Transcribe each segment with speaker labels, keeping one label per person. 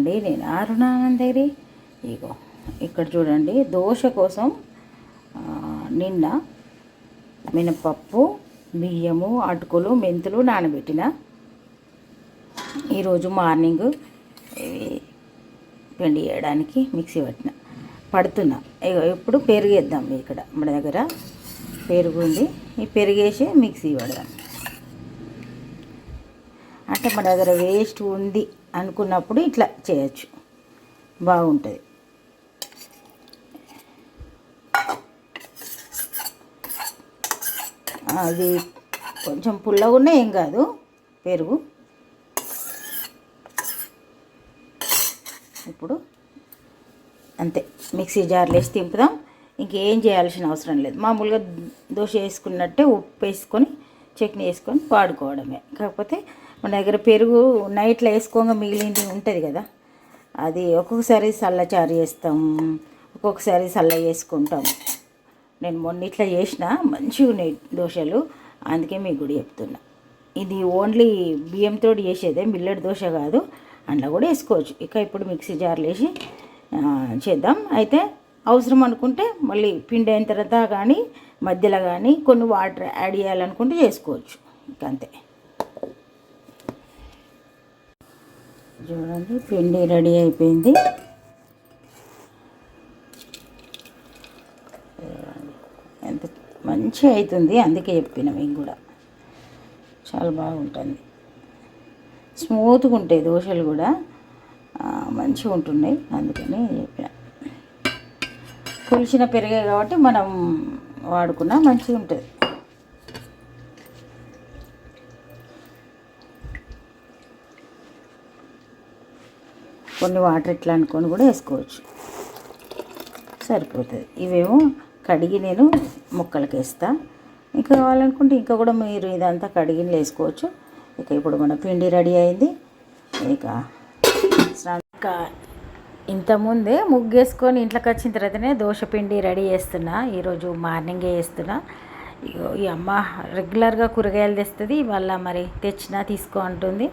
Speaker 1: అండి నేను అరుణానందగిరి ఇగో ఇక్కడ చూడండి దోశ కోసం నిన్న మినపప్పు బియ్యము అటుకులు మెంతులు నానబెట్టిన. ఈరోజు మార్నింగ్ పిండి వేయడానికి మిక్సీ పట్టిన పడుతున్నా. ఇగో ఇప్పుడు పెరిగేద్దాం ఇక్కడ మన దగ్గర. పెరుగు ఉంది ఈ పెరిగేసి మిక్సీ పడదాం. అంటే మన దగ్గర వేస్ట్ ఉంది. అనుకున్నప్పుడు ఇట్లా చేయొచ్చు. బాగుంటుంది. అది కొంచెం పుల్లగా ఉన్నా ఏం కాదు పెరుగు. ఇప్పుడు అంతే మిక్సీ జార్లో వేసి తింపుదాం. ఇంకేం చేయాల్సిన అవసరం లేదు. మామూలుగా దోశ వేసుకున్నట్టే ఉప్పు వేసుకొని చట్నీ వేసుకొని వాడుకోవడమే కాకపోతే మన దగ్గర పెరుగు నైట్లో వేసుకోగా మిగిలింది ఉంటుంది కదా. అది ఒక్కొక్కసారి చల్లచారు చేస్తాం ఒక్కొక్కసారి చల్ల చేసుకుంటాం నేను మొన్న ఇట్లా చేసిన మంచిగా ఉన్నాయి దోశలు అందుకే మీకు కూడా చెప్తున్నా. ఇది ఓన్లీ బియ్యంతో చేసేదే మిల్లెట్ దోశ కాదు అందులో కూడా వేసుకోవచ్చు. ఇక ఇప్పుడు మిక్సీ జార్లు వేసి చేద్దాం. అయితే అవసరం అనుకుంటే మళ్ళీ పిండి అయిన తర్వాత కానీ మధ్యలో కానీ కొన్ని వాటర్ యాడ్ చేయాలనుకుంటే చేసుకోవచ్చు. ఇక అంతే. చూడండి పిండి రెడీ అయిపోయింది. ఎంత మంచిగా అవుతుంది అందుకే చెప్పిన మేము కూడా. చాలా బాగుంటుంది. స్మూత్గా ఉంటాయి దోశలు కూడా. మంచిగా ఉంటున్నాయి అందుకని చెప్పిన. పులిచిన పెరిగాయి కాబట్టి మనం వాడుకున్నా మంచిగా ఉంటుంది. కొన్ని వాటర్ ఇట్లా అనుకొని కూడా వేసుకోవచ్చు. సరిపోతుంది. ఇవేమో కడిగి నేను ముక్కలకి వేస్తా. ఇంకా కావాలనుకుంటే ఇంకా కూడా మీరు ఇదంతా కడిగి వేసుకోవచ్చు. ఇక ఇప్పుడు మన పిండి రెడీ అయింది. ఇక స్నానం ఇక ఇంతకుముందే ముగ్గేసుకొని ఇంట్లోకి వచ్చిన తర్వాతనే దోశ పిండి రెడీ చేస్తున్నా. ఈరోజు మార్నింగే వేస్తున్నా ఇగో ఈ అమ్మ రెగ్యులర్గా కూరగాయలు తెస్తుంది. వాళ్ళ మరి తెచ్చినా తీసుకో అంటుంది.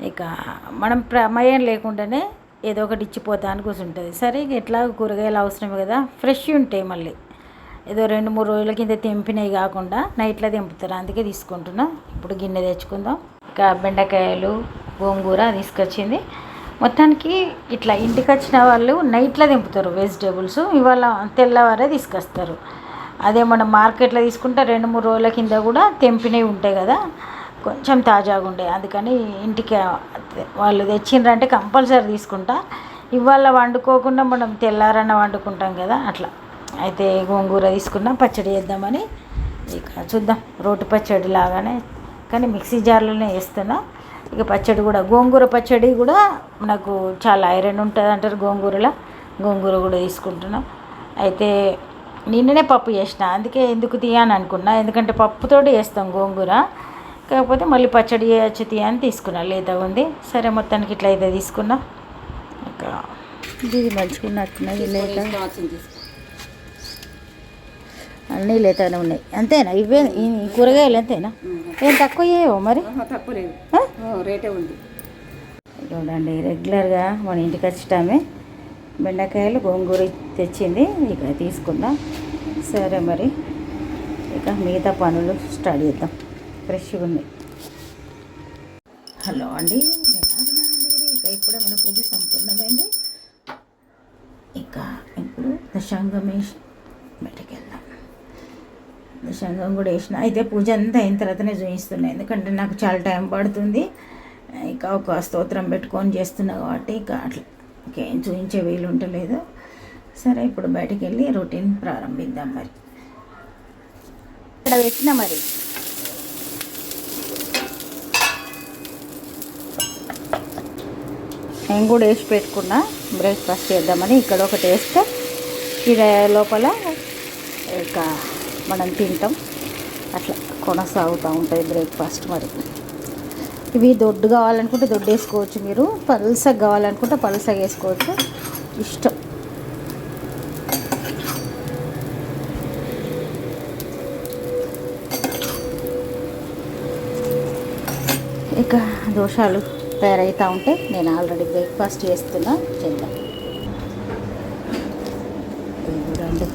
Speaker 1: ఇక మనం ప్రమేయం లేకుండానే ఏదో ఒకటి ఇచ్చిపోతా అని కూర్చుంటుంది సరే ఇక ఎట్లా కూరగాయలు అవసరమే కదా. ఫ్రెష్ ఉంటాయి మళ్ళీ. ఏదో రెండు మూడు రోజుల కింద తెంపినవి కాకుండా నైట్లో తెంపుతారు. అందుకే తీసుకుంటున్నా. ఇప్పుడు గిన్నె తెచ్చుకుందాం. ఇక బెండకాయలు గోంగూర తీసుకొచ్చింది. మొత్తానికి ఇట్లా ఇంటికి వచ్చిన వాళ్ళు నైట్లో తెంపుతారు వెజిటేబుల్స్. ఇవాళ తెల్లవారే తీసుకొస్తారు. అదే మనం మార్కెట్లో తీసుకుంటే రెండు మూడు రోజుల కింద కూడా తెంపినవి ఉంటాయి కదా. కొంచెం తాజాగా ఉండే. అందుకని ఇంటికి వాళ్ళు తెచ్చిండ్రంటే కంపల్సరీ తీసుకుంటా. ఇవాళ వండుకోకుండా మనం తెల్లారన్న వండుకుంటాం కదా అట్లా. అయితే గోంగూర తీసుకున్నా పచ్చడి చేద్దామని ఇక చూద్దాం. రోటి పచ్చడి లాగానే కానీ మిక్సీ జార్లోనే వేస్తున్నా. ఇక పచ్చడి కూడా గోంగూర పచ్చడి కూడా నాకు చాలా ఐరన్ ఉంటుంది అంటారు గోంగూరలో. గోంగూర కూడా తీసుకుంటున్నాం. అయితే నిన్ననే పప్పు చేసిన అందుకే ఎందుకు తీయని అనుకున్నా ఎందుకంటే పప్పుతోటి వేస్తాం గోంగూర. కాకపోతే మళ్ళీ పచ్చడి చేయొచ్చు తీయ అని తీసుకున్నా. లేతగా ఉంది. సరే మొత్తానికి ఇట్లా అయితే తీసుకున్నా. ఇంకా ఇది మంచుకున్నట్టున్నది లేత. అన్నీ లేతనే ఉన్నాయి. అంతేనా? ఇవే ఈ కూరగాయలు అంతేనా? ఏం తక్కువ చేయవు మరి?
Speaker 2: తక్కువ లేదు? రేటే ఉంది.
Speaker 1: చూడండి రెగ్యులర్గా మన ఇంటికి వచ్చటామే బెండకాయలు గోంగూర తెచ్చింది. ఇక తీసుకుందాం. సరే మరి. ఇక మిగతా పనులు స్టార్ట్ చేద్దాం. ఫ్రెష్గా ఉంది. హలో అండి ఇక ఇప్పుడే మన పూజ సంపూర్ణమైంది. ఇక ఇప్పుడు దశాంగం వేసి బయటకు వెళ్దాం. దశాంగం కూడా వేసిన. అయితే పూజ అంతా అయిన తర్వాతనే చూపిస్తున్నాయి ఎందుకంటే నాకు చాలా టైం పడుతుంది. ఇక ఒక స్తోత్రం పెట్టుకొని చేస్తున్నా కాబట్టి ఇక అట్లా ఇంకేం చూపించే వీలు ఉండలేదు. సరే ఇప్పుడు బయటికి వెళ్ళి రొటీన్ ప్రారంభిద్దాం మరి. ఇక్కడ పెట్టిన మరి. నేను కూడా వేసి పెట్టుకున్నా. బ్రేక్ఫాస్ట్ చేద్దామని ఇక్కడ ఒకటి వేస్తే ఇది లోపల ఇక మనం తింటాం. అట్లా కొనసాగుతూ ఉంటుంది బ్రేక్ఫాస్ట్ మరి. ఇవి దొడ్డు కావాలనుకుంటే దొడ్డు వేసుకోవచ్చు మీరు. పల్సగా కావాలనుకుంటే పల్సగా వేసుకోవచ్చు. ఇష్టం. ఇక దోషాలు. ప్రిపేర్ అవుతూ ఉంటే నేను ఆల్రెడీ బ్రేక్ఫాస్ట్ చేస్తున్నా. చేద్దాం. చూడండి.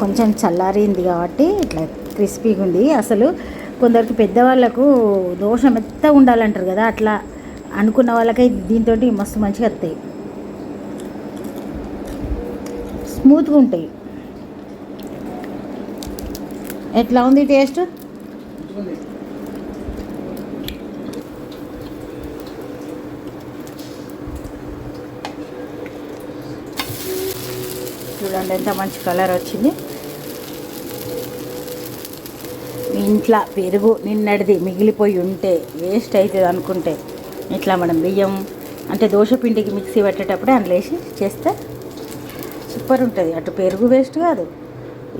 Speaker 1: కొంచెం చల్లారింది కాబట్టి ఇట్లా క్రిస్పీగా ఉంది. అసలు కొందరికి పెద్దవాళ్ళకు దోశ ఎంత ఉండాలంటారు కదా అట్లా అనుకున్న వాళ్ళకై దీంతో మస్తు మంచిగా వస్తాయి. స్మూత్గా ఉంటాయి. ఎట్లా ఉంది టేస్ట్? చూడండి ఎంత మంచి కలర్ వచ్చింది. మీ ఇంట్లో పెరుగు నిన్నటిది మిగిలిపోయి ఉంటే వేస్ట్ అవుతుంది అనుకుంటే ఇట్లా మనం బియ్యం అంటే దోశ పిండికి మిక్సీ పెట్టేటప్పుడే అందులో వేసి చేస్తే సూపర్ ఉంటుంది. అటు పెరుగు వేస్ట్ కాదు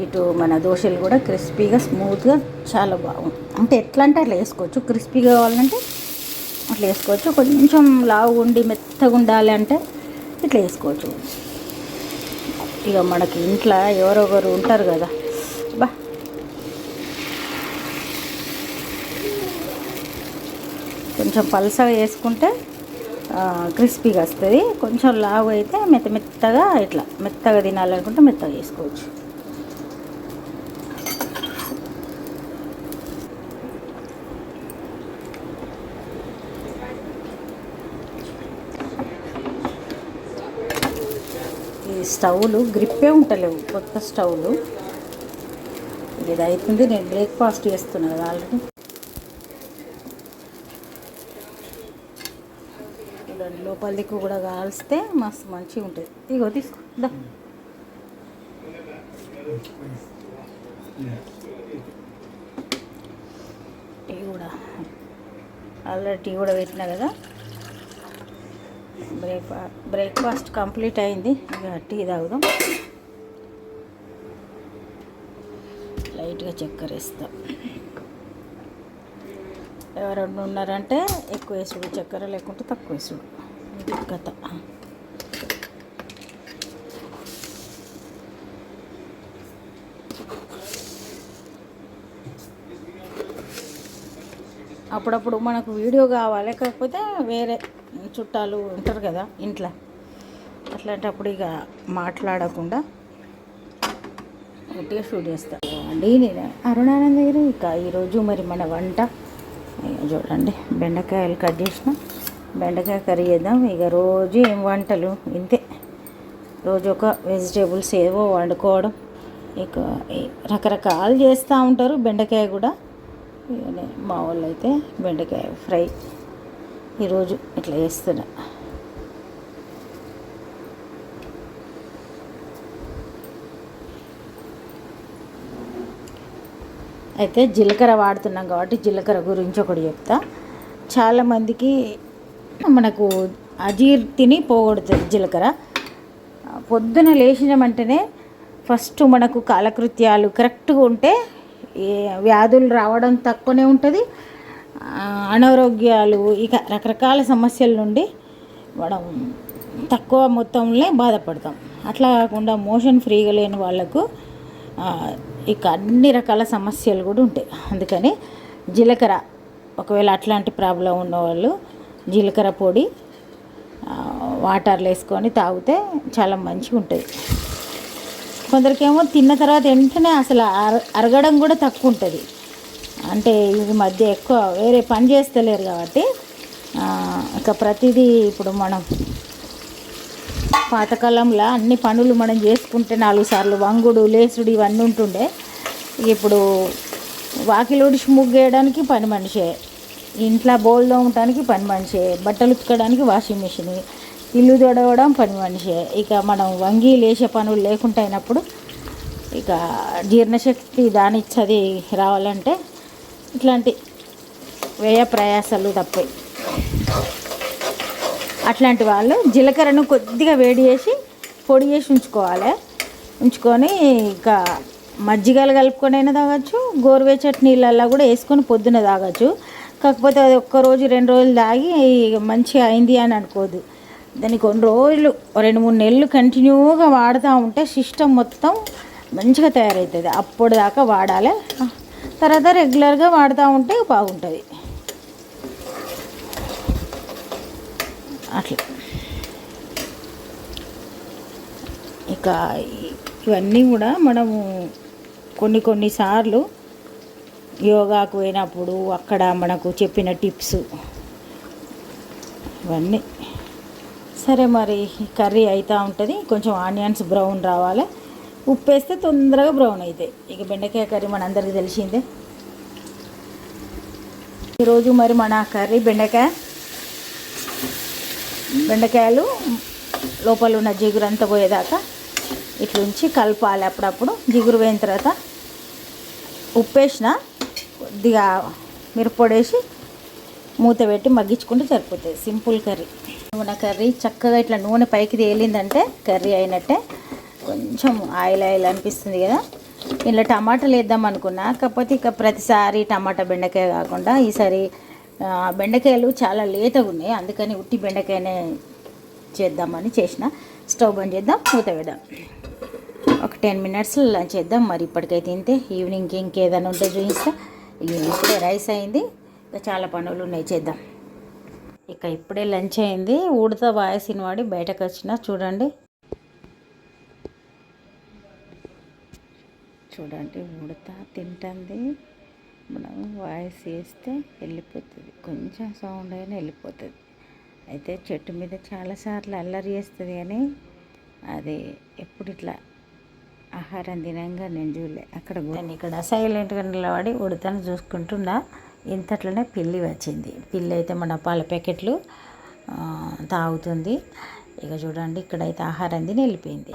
Speaker 1: ఇటు మన దోశలు కూడా క్రిస్పీగా స్మూత్గా చాలా బాగుంది అంటే ఎట్లా అంటే అట్లా వేసుకోవచ్చు. క్రిస్పీగా కావాలంటే అట్లా వేసుకోవచ్చు. కొంచెం లావు ఉండి మెత్తగా ఉండాలి అంటే ఇట్లా వేసుకోవచ్చు. ఇక మనకి ఇంట్లో ఎవరొకరు ఉంటారు కదా. బా. కొంచెం పలసగా వేసుకుంటే క్రిస్పీగా వస్తుంది. కొంచెం లావు అయితే మెత్త మెత్తగా ఇట్లా మెత్తగా తినాలనుకుంటే మెత్తగా వేసుకోవచ్చు. స్టవ్లు గ్రిప్పే ఉంటలేవు కొత్త స్టవ్లు ఇది అవుతుంది నేను బ్రేక్ఫాస్ట్ చేస్తున్నా కదా ఆల్రెడీ. చూడండి లోపల దిక్కు కూడా కాల్స్తే మస్తు మంచిగా ఉంటుంది. ఇగో తీసుకో దా. టీ కూడా. ఆల్రెడీ టీ కూడా పెట్టినా కదా. బ్రేక్ఫా బ్రేక్ఫాస్ట్ కంప్లీట్ అయింది. ఇక టీ తాగుదాం. లైట్గా చక్కెర వేస్తాం. ఎవరన్నా ఉన్నారంటే ఎక్కువ వేసుడు చక్కెర లేకుంటే తక్కువ వేసుడు. కథ. అప్పుడప్పుడు మనకు వీడియో కావాలి కాకపోతే వేరే చుట్టాలు ఉంటారు కదా ఇంట్లో. అట్లాంటప్పుడు ఇక మాట్లాడకుండా గట్టిగా షూట్ చేస్తాను అండి నేను అరుణానంద గారు. ఇక ఈరోజు మరి మన వంట. చూడండి బెండకాయలు కట్ చేసిన. బెండకాయ కర్రీ చేద్దాం. ఇక రోజు ఏం వంటలు? ఇంతే. రోజు ఒక వెజిటేబుల్స్ ఏవో వండుకోవడం. ఇక రకరకాలు చేస్తూ ఉంటారు బెండకాయ కూడా. ఇక మా వాళ్ళు అయితే బెండకాయ ఫ్రై ఈరోజు ఇట్లా వేస్తున్నా అయితే జీలకర్ర వాడుతున్నాం కాబట్టి జీలకర్ర గురించి ఒకటి చెప్తా. చాలామందికి మనకు అజీర్తిని పోగొడుతుంది జీలకర్ర. పొద్దున లేచినామంటేనే ఫస్ట్ మనకు కాలకృత్యాలు కరెక్ట్గా ఉంటే వ్యాధులు రావడం తక్కువనే ఉంటుంది. అనారోగ్యాలు ఇక రకరకాల సమస్యల నుండి మనం తక్కువ మొత్తంలో బాధపడతాం. అట్లా కాకుండా మోషన్ ఫ్రీగా లేని వాళ్ళకు ఇక అన్ని రకాల సమస్యలు కూడా ఉంటాయి. అందుకని జీలకర్ర ఒకవేళ అట్లాంటి ప్రాబ్లం ఉన్నవాళ్ళు జీలకర్ర పొడి వాటర్లు వేసుకొని తాగితే చాలా మంచిగా ఉంటుంది. కొందరికేమో తిన్న తర్వాత వెంటనే అసలు అర అరగడం కూడా తక్కువ ఉంటుంది. అంటే ఈ మధ్య ఎక్కువ వేరే పని చేస్తలేరు కాబట్టి ఇక ప్రతిదీ ఇప్పుడు మనం పాతకాలంలో అన్ని పనులు మనం చేసుకుంటే నాలుగు సార్లు వంగుడు లేసుడు ఇవన్నీ ఉంటుండే. ఇప్పుడు వాకిలి ఉడిచి ముగ్గేయడానికి పని మనిషే. ఇంట్లో బోల్ ఉండటానికి పని మనిషే. బట్టలు ఉతకడానికి వాషింగ్ మిషన్. ఇల్లు తొడవడం పని మనిషే. ఇక మనం వంగి లేచే పనులు లేకుండా అయినప్పుడు ఇక జీర్ణశక్తి దానిచ్చది రావాలంటే ఇట్లాంటి వ్యయ ప్రయాసాలు తప్పాయి అట్లాంటి వాళ్ళు జీలకర్రను కొద్దిగా వేడి చేసి పొడి చేసి ఉంచుకోవాలి. ఉంచుకొని ఇక మజ్జిగలు కలుపుకొనైనా తాగొచ్చు గోరువెచ్చటి నీళ్ళల్లో కూడా వేసుకొని పొద్దున తాగొచ్చు. కాకపోతే అది ఒక్క రోజు రెండు రోజులు తాగి మంచిగా అయింది అని అనుకోదు దాన్ని కొన్ని రోజులు రెండు మూడు నెలలు కంటిన్యూగా వాడుతూ ఉంటే సిస్టమ్ మొత్తం మంచిగా తయారవుతుంది. అప్పుడు దాకా వాడాలి. తర్వాత రెగ్యులర్గా వాడుతూ ఉంటే బాగుంటుంది. అట్లా. ఇక ఇవన్నీ కూడా మనము కొన్ని కొన్నిసార్లు యోగాకు పోయినప్పుడు అక్కడ మనకు చెప్పిన టిప్స్ ఇవన్నీ. సరే మరి కర్రీ అవుతూ ఉంటుంది. కొంచెం ఆనియన్స్ బ్రౌన్ రావాలి. ఉప్పు వేస్తే తొందరగా బ్రౌన్ అవుతాయి ఇక బెండకాయ కర్రీ మనందరికీ తెలిసిందే. ఈరోజు మరి మన కర్రీ బెండకాయ. బెండకాయలు లోపల ఉన్న జిగురు అంతా పోయేదాకా ఇట్లుంచి కలపాలి అప్పుడప్పుడు. జిగురు పోయిన తర్వాత ఉప్పు వేసిన కొద్దిగా మిరప్పొడేసి మూత పెట్టి మగ్గించుకుంటే సరిపోతుంది. Simple curry. నూనె కర్రీ చక్కగా ఇట్లా నూనె పైకి తేలిందంటే కర్రీ అయినట్టే. కొంచెం ఆయిల్ ఆయిల్ అనిపిస్తుంది కదా. ఇలా టమాటాలు వేద్దాం అనుకున్నా. కాకపోతే ఇక ప్రతిసారి టమాటా బెండకాయ కాకుండా ఈసారి ఆ, బెండకాయలు చాలా లేతగా ఉన్నాయి. అందుకని ఉట్టి బెండకాయనే చేద్దామని చేసిన. స్టవ్ బంద్ చేద్దాం మూత వేద్దాం ఒక టెన్ మినిట్స్ లంచ్ చేద్దాం. మరి ఇప్పటికైతే తింటే ఈవినింగ్కి ఇంకేదైనా ఉంటే చూపిస్తా. ఇప్పుడే రైస్ అయింది. ఇంకా చాలా పనులు ఉన్నాయి. చేద్దాం. ఇక ఇప్పుడే లంచ్ అయింది. ఉడత వాయసిన వాడి బయటకు వచ్చిన. చూడండి. చూడండి ఉడత తింటుంది. మనం వాయిస్ వేస్తే వెళ్ళిపోతుంది. కొంచెం సౌండ్ అయినా వెళ్ళిపోతుంది. అయితే చెట్టు మీద చాలాసార్లు అల్లరి చేస్తుంది కానీ అది ఎప్పుడు ఇట్లా ఆహారం తినంగా నేను చూడలే. అక్కడ కూడా- నేను ఇక్కడ సైలెంట్గా నిలబడి ఉడతను చూసుకుంటున్నా. ఇంతట్లోనే పిల్లి వచ్చింది. పిల్లి అయితే మన పాల ప్యాకెట్లు తాగుతుంది. ఇక చూడండి ఇక్కడైతే ఆహారం తిని వెళ్ళిపోయింది.